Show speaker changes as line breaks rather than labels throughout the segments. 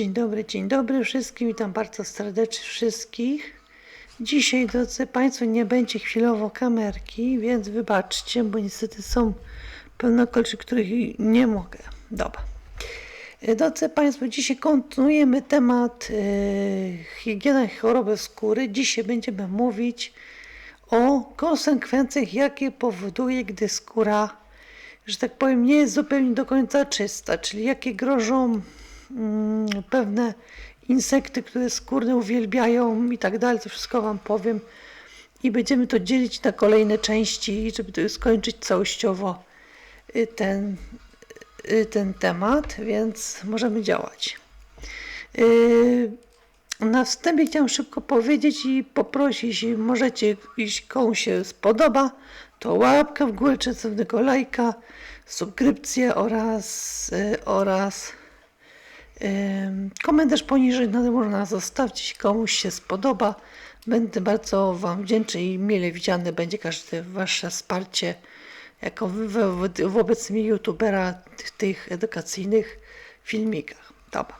Dzień dobry, dzień dobry wszystkim. Witam bardzo serdecznie wszystkich. Dzisiaj, drodzy Państwo, nie będzie chwilowo kamerki, więc wybaczcie, bo niestety są pewne okoliczności, których nie mogę. Dobra. E, Drodzy Państwo, dzisiaj kontynuujemy temat e, higieny choroby skóry. Dzisiaj będziemy mówić o konsekwencjach, jakie powoduje, gdy skóra, że tak powiem, nie jest zupełnie do końca czysta, czyli jakie grożą pewne insekty, które skórne uwielbiają i tak dalej. To wszystko Wam powiem i będziemy to dzielić na kolejne części, żeby skończyć całościowo y, ten, y, ten temat, więc możemy działać. Yy, na wstępie chciałam szybko powiedzieć i poprosić, jeśli możecie, jeśli komuś się spodoba, to łapkę w górę, czy słownego lajka, subskrypcję oraz, y, oraz Komentarz poniżej no, można zostawić, jeśli komuś się spodoba. Będę bardzo Wam wdzięczny i mile widziane będzie każde Wasze wsparcie jako wo- wo- wobec mnie youtubera w tych edukacyjnych filmikach. Dobra.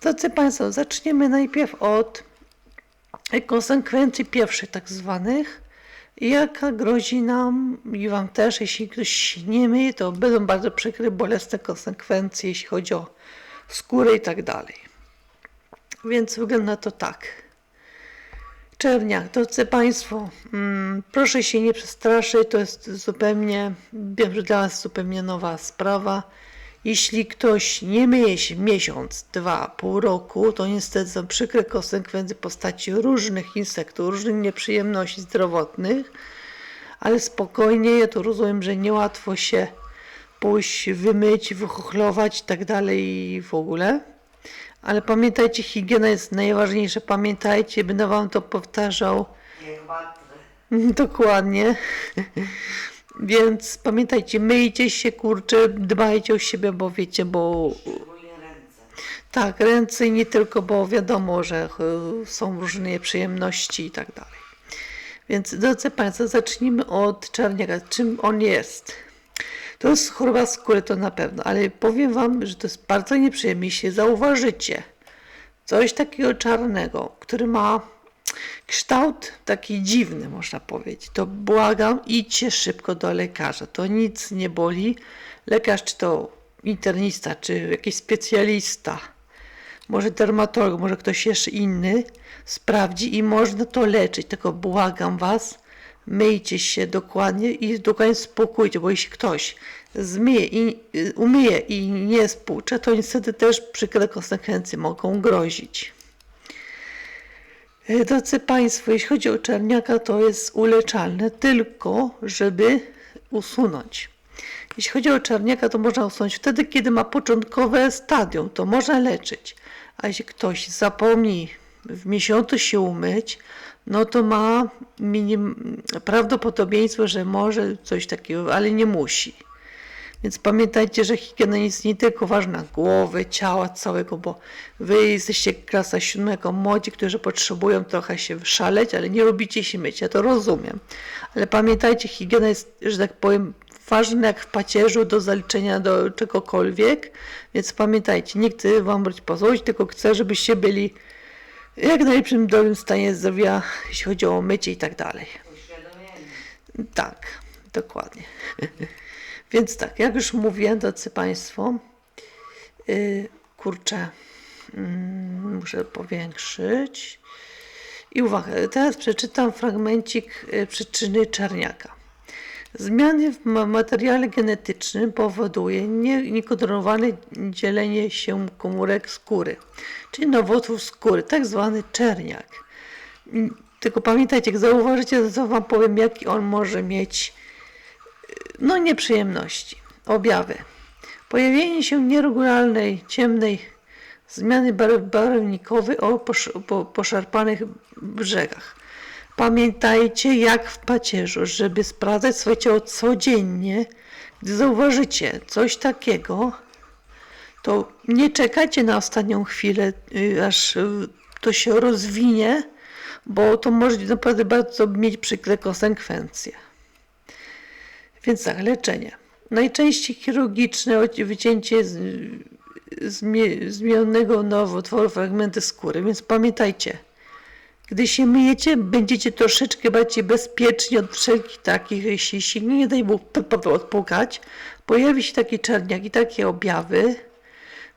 Drodzy Państwo, zaczniemy najpierw od konsekwencji pierwszych tak zwanych. Jaka grozi nam i Wam też, jeśli ktoś nie myje, to będą bardzo przykre, bolesne konsekwencje, jeśli chodzi o skórę i tak dalej. Więc wygląda to tak. Czerniak, drodzy Państwo, mm, proszę się nie przestraszyć, to jest zupełnie, wiem, że dla Was zupełnie nowa sprawa. Jeśli ktoś nie myje się miesiąc, dwa, pół roku, to niestety są przykre konsekwencje w postaci różnych insektów, różnych nieprzyjemności zdrowotnych, ale spokojnie, ja to rozumiem, że niełatwo się pójść, wymyć, wychuchlować i tak dalej i w ogóle. Ale pamiętajcie, higiena jest najważniejsza. Pamiętajcie, będę wam to powtarzał dokładnie. Więc pamiętajcie, myjcie się, kurczę, dbajcie o siebie, bo wiecie, bo tak, ręce nie tylko, bo wiadomo, że y, są różne nieprzyjemności i tak dalej. Więc drodzy Państwo, zacznijmy od czarniaka. Czym on jest? To jest choroba skóry, to na pewno, ale powiem Wam, że to jest bardzo nieprzyjemne. Jeśli zauważycie coś takiego czarnego, który ma kształt taki dziwny, można powiedzieć, to błagam, idźcie szybko do lekarza. To nic nie boli. Lekarz, czy to internista, czy jakiś specjalista, może dermatolog, może ktoś jeszcze inny, sprawdzi i można to leczyć. Tylko błagam Was, myjcie się dokładnie i dokładnie spokójcie, bo jeśli ktoś zmyje i y, umyje i nie spłucze, to niestety też przykre konsekwencje mogą grozić. E, Drodzy Państwo, jeśli chodzi o czarniaka, to jest uleczalne tylko, żeby usunąć. Jeśli chodzi o czarniaka, to można usunąć wtedy, kiedy ma początkowe stadium, to można leczyć. A jeśli ktoś zapomni w miesiącu się umyć, no to ma minim, prawdopodobieństwo, że może coś takiego, ale nie musi. Więc pamiętajcie, że higiena jest nie tylko ważna głowy, ciała całego, bo wy jesteście klasa siódmego, młodzi, którzy potrzebują trochę się szaleć, ale nie lubicie się myć, ja to rozumiem. Ale pamiętajcie, higiena jest, że tak powiem, ważna jak w pacierzu do zaliczenia do czegokolwiek, więc pamiętajcie, nikt chce wam być pozwolić, tylko chce, żebyście byli jak najlepszym dobrym stanie zdrowia, jeśli chodzi o mycie i tak dalej. Tak, dokładnie. Więc tak, jak już mówiłem, drodzy Państwo, yy, kurczę, mm, muszę powiększyć. I uwaga, teraz przeczytam fragmencik y, przyczyny czarniaka. Zmiany w ma- materiale genetycznym powoduje nie- niekontrolowane dzielenie się komórek skóry, czyli nowotwór skóry, tak zwany czerniak. Mm, Tylko pamiętajcie, jak zauważycie, to wam powiem, jaki on może mieć no nieprzyjemności, objawy. Pojawienie się nieregularnej, ciemnej zmiany barwnikowej o posz, po, poszarpanych brzegach. Pamiętajcie, jak w pacierzu, żeby sprawdzać swoje ciało codziennie. Gdy zauważycie coś takiego, to nie czekajcie na ostatnią chwilę, y, aż y, to się rozwinie, bo to może naprawdę bardzo mieć przykre konsekwencje. Więc tak, leczenie. Najczęściej chirurgiczne wycięcie zmie- zmienionego nowotworu fragmenty skóry, więc pamiętajcie, gdy się myjecie, będziecie troszeczkę bardziej bezpieczni od wszelkich takich, jeśli się nie daj p- odpukać, pojawi się taki czarniak i takie objawy,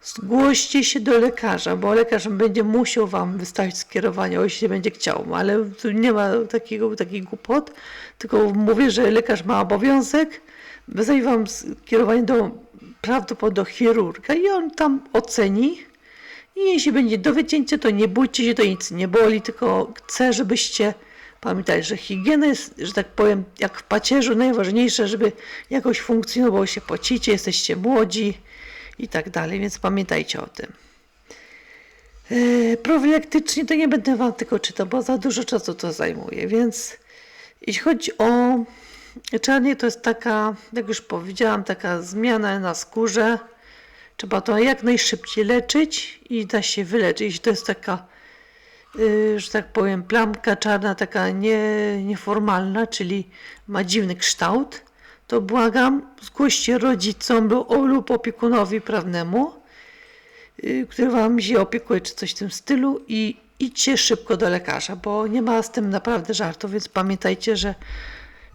zgłoście się do lekarza, bo lekarz będzie musiał wam wystawić skierowanie, jeśli będzie chciał, ale tu nie ma takiego, takich głupot, tylko mówię, że lekarz ma obowiązek. Wystawić wam skierowanie do prawdopodobnie do chirurga i on tam oceni i jeśli będzie do wycięcia, to nie bójcie się, to nic nie boli, tylko chcę, żebyście pamiętali, że higiena jest, że tak powiem, jak w pacierzu, najważniejsze, żeby jakoś funkcjonowało się pocicie, jesteście młodzi i tak dalej, więc pamiętajcie o tym. Yy, profilaktycznie to nie będę wam tylko czytał, bo za dużo czasu to zajmuje, więc jeśli chodzi o czarnie, to jest taka, jak już powiedziałam, taka zmiana na skórze, Trzeba to jak najszybciej leczyć i da się wyleczyć. To jest taka, y, że tak powiem, plamka czarna, taka nie, nieformalna, czyli ma dziwny kształt, to błagam, zgłoście rodzicom lub- lub opiekunowi prawnemu, y, który wam się opiekuje, czy coś w tym stylu i idźcie szybko do lekarza, bo nie ma z tym naprawdę żartu, więc pamiętajcie, że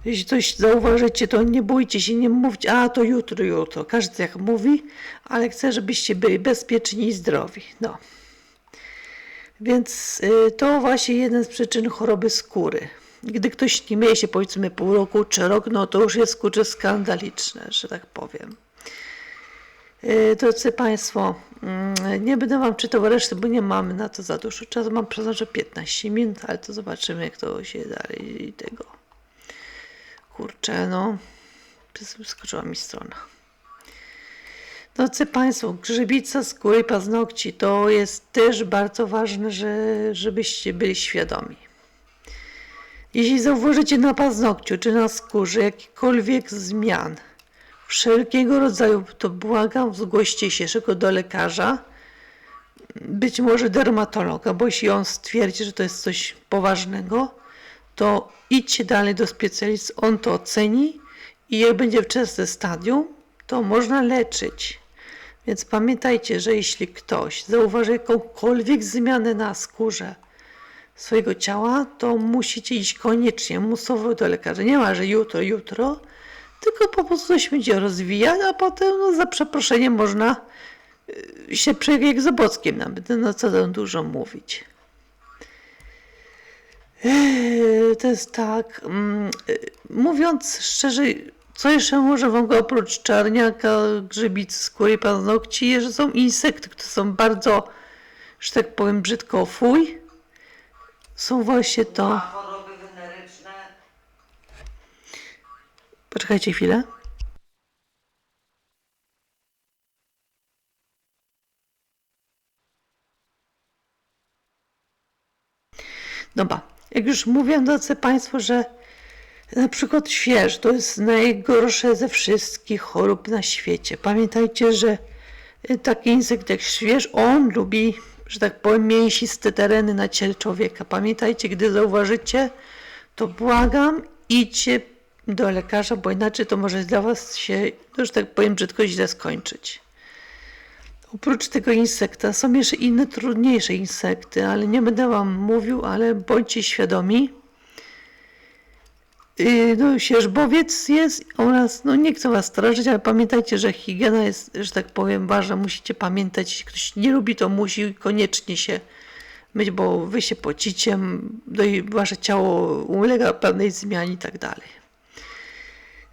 jeśli coś zauważycie, to nie bójcie się, nie mówcie, a to jutro, jutro. Każdy jak mówi, ale chcę, żebyście byli bezpieczni i zdrowi. No. Więc y, to właśnie jeden z przyczyn choroby skóry. Gdy ktoś nie myje się powiedzmy pół roku czy rok, no to już jest kurczę skandaliczne, że tak powiem. Y, Drodzy Państwo, mm, nie będę Wam czytał reszty, bo nie mamy na to za dużo czasu. Mam przeznaczone 15 minut, ale to zobaczymy, jak to się dalej tego. Kurczę, no. Skoczyła mi strona. Drodzy Państwo, grzybica skóry i paznokci to jest też bardzo ważne, że, żebyście byli świadomi. Jeśli zauważycie na paznokciu czy na skórze jakikolwiek zmian, wszelkiego rodzaju, to błagam, zgłoście się szybko do lekarza, być może dermatologa, bo jeśli on stwierdzi, że to jest coś poważnego, to idźcie dalej do specjalisty, on to oceni i jak będzie wczesne stadium, to można leczyć. Więc pamiętajcie, że jeśli ktoś zauważy jakąkolwiek zmianę na skórze swojego ciała, to musicie iść koniecznie, musowo do lekarza. Nie ma, że jutro, jutro, tylko po prostu coś będzie rozwijać, a potem no, za przeproszeniem można y, się jak z obockiem nawet, no co tam dużo mówić. Eee, To jest tak, mm, e, mówiąc szczerze, co jeszcze może wam go oprócz czarniaka, grzybic, skóry, paznokci, że są insekty, które są bardzo, że tak powiem brzydko, fuj. Są właśnie to... Poczekajcie chwilę. Dobra, jak już mówiłem, drodzy Państwo, że na przykład śwież to jest najgorsze ze wszystkich chorób na świecie. Pamiętajcie, że taki insekt jak śwież, on lubi, że tak powiem, mięsiste tereny na ciele człowieka. Pamiętajcie, gdy zauważycie, to błagam, idźcie do lekarza, bo inaczej to może dla Was się, no, że tak powiem, brzydko źle skończyć. Oprócz tego insekta są jeszcze inne trudniejsze insekty, ale nie będę Wam mówił, ale bądźcie świadomi. Yy, No, sierżbowiec jest oraz, no nie chcę Was straszyć, ale pamiętajcie, że higiena jest, że tak powiem, ważna. Musicie pamiętać, jeśli ktoś nie lubi, to musi koniecznie się myć, bo Wy się pocicie, no i Wasze ciało ulega pewnej zmianie i tak dalej.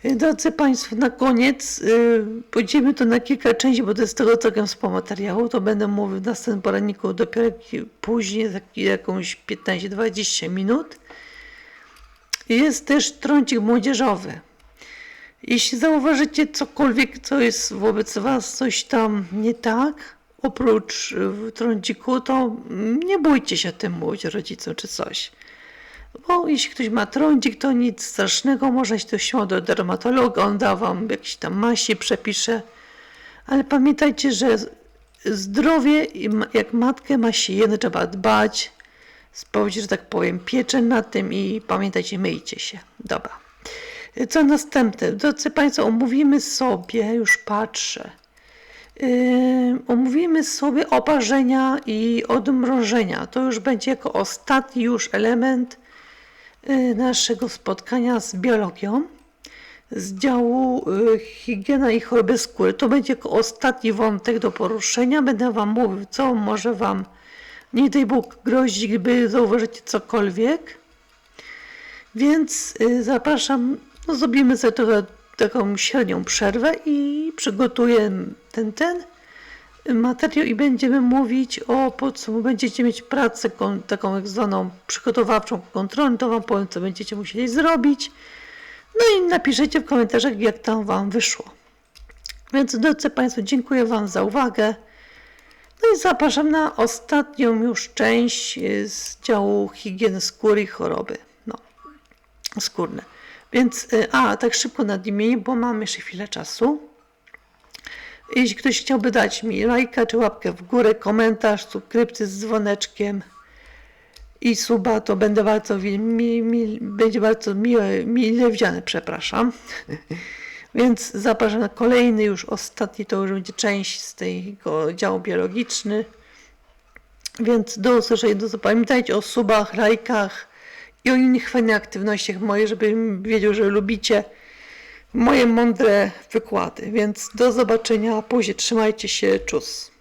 Drodzy Państwo, na koniec yy, podzielimy to na kilka części, bo to jest tego całkiem sporo materiału. To będę mówił w następnym poranniku dopiero później, za jakąś 15-20 minut. Jest też trącik młodzieżowy. Jeśli zauważycie cokolwiek, co jest wobec Was coś tam nie tak, oprócz y, trąciku, to nie bójcie się tym mówić rodzicom czy coś. Bo jeśli ktoś ma trądzik, to nic strasznego, można się to śmiało do dermatologa, on da wam jakieś tam masi, przepisze. Ale pamiętajcie, że zdrowie, jak matkę ma się jedno, trzeba dbać, spowiedzieć, że tak powiem, pieczę nad tym i pamiętajcie, myjcie się. Dobra. Co następne? Drodzy Państwo, omówimy sobie, już patrzę. Yy, omówimy sobie oparzenia i odmrożenia. To już będzie jako ostatni już element naszego spotkania z biologią z działu y, higiena i choroby skóry. To będzie ostatni wątek do poruszenia. Będę Wam mówił, co może Wam, nie Bóg, grozić, gdyby zauważycie cokolwiek. Więc y, zapraszam, no zrobimy sobie taką średnią przerwę i przygotuję ten, ten materiał i będziemy mówić o podsumowaniu. Będziecie mieć pracę taką jak zwaną przygotowawczą, kontrolną, to Wam powiem, co będziecie musieli zrobić. No i napiszecie w komentarzach, jak tam Wam wyszło. Więc drodzy Państwo, dziękuję Wam za uwagę. No i zapraszam na ostatnią już część y, z działu higieny skóry i choroby. No, skórne. Więc, y, a, tak szybko nadmienię, bo mam jeszcze chwilę czasu. Jeśli ktoś chciałby dać mi lajka czy łapkę w górę, komentarz, subskrypcję z dzwoneczkiem i suba, to będę bardzo, mi, mi, będzie bardzo miłe, mile widziane, przepraszam. Więc zapraszam na kolejny, już ostatni, to już będzie część z tego działu biologiczny. Więc do usłyszenia, do. Pamiętajcie o subach, lajkach i o innych fajnych aktywnościach moje, żebym wiedział, że lubicie moje mądre wykłady. Więc do zobaczenia później. Trzymajcie się, czus.